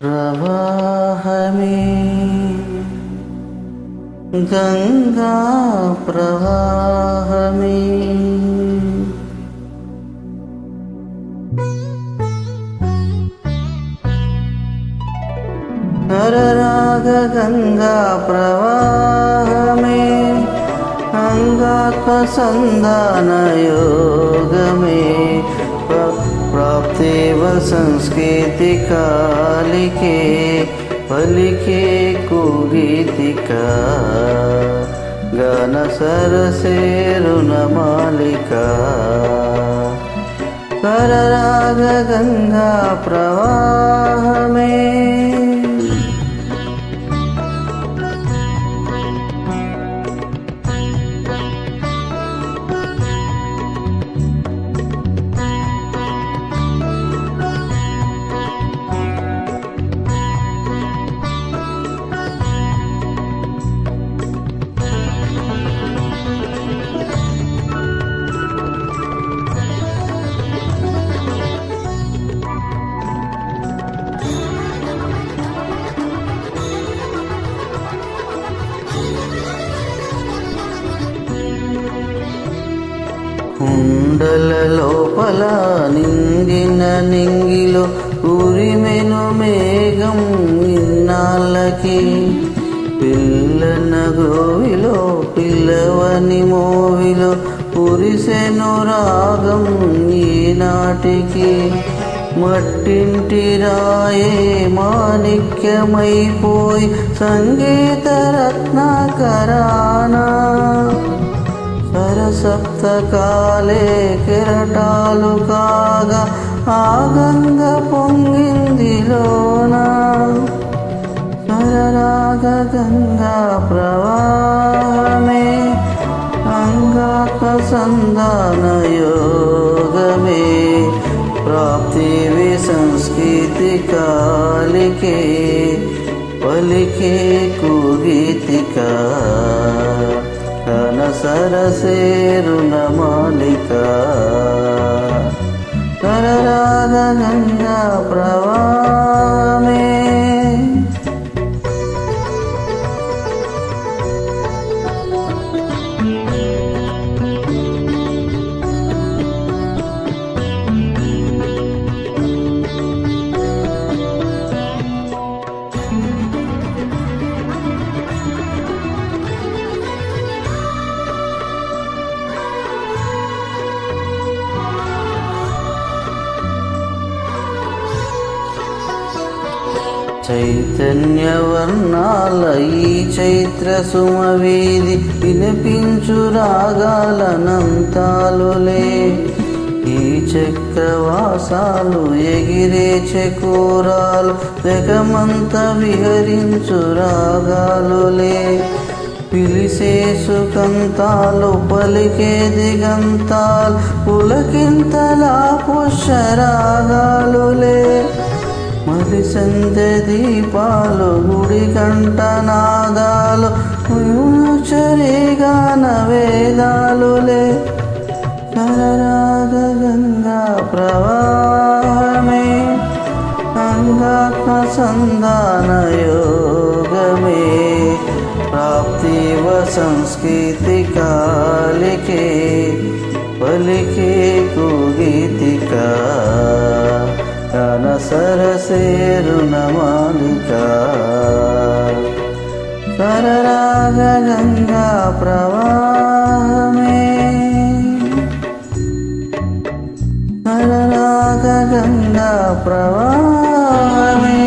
ప్రవాహమే గంగా ప్రవాహమే నరరాగ గంగా ప్రవాహమే అంగాత్మ సంధాన యోగమే ప్ర- ప్రాప్తేవ సంస్కృతి కాలికే పలికే కుగీతిక గణ సరసేరుణ మాలిక సరరాగ గంగా ప్రవాహమే కుండల లోపల నింగిన నింగిలో ఉరిమెను మేఘం ఇన్నాళ్ళకి. పిల్లన గోవిలో పిల్లవని మోవిలో పురిసెను రాగం ఈనాటికి మట్టింటి రాయే మాణిక్యమైపోయి సంగీత రత్నాకరానా సరసప్తకాలే కిరటాలు కాగా ఆగంగ పొంగిందిలోన స్వరరాగ గంగా ప్రవాహమే అంగాక సంధాన యోగమే ప్రాప్తి సంస్కృతి కాలికే పలికే కుగీతికా. కన మాలిక. కరరాగ గంగా ప్రవా చైతన్యవర్ణాల ఈ చైత్ర సుమవేది వినిపించు రాగాలనంతాలులే. ఈ చక్రవాసాలు ఎగిరే చకోరాలు వెగమంత విహరించు రాగాలులే. పిలిసే సుకంతాలు పలికే దిగంతాలు పులకింతలా పుష్యరాగాలులే మరి సంధ్య దీపాలు గుడి కంట నాదాలు చరిగాన వేదాలులే. సరరాగ గంగా ప్రవాహమే అంగాత్మ సంధాన యోగమే. ప్రాప్తి వ సంస్కృతి కాలికే పలికే కుగీతిక కన సరసేరుణ మాలిక సరరాగ గంగా ప్రవాహమే. సరరాగ గంగా ప్రవాహమే.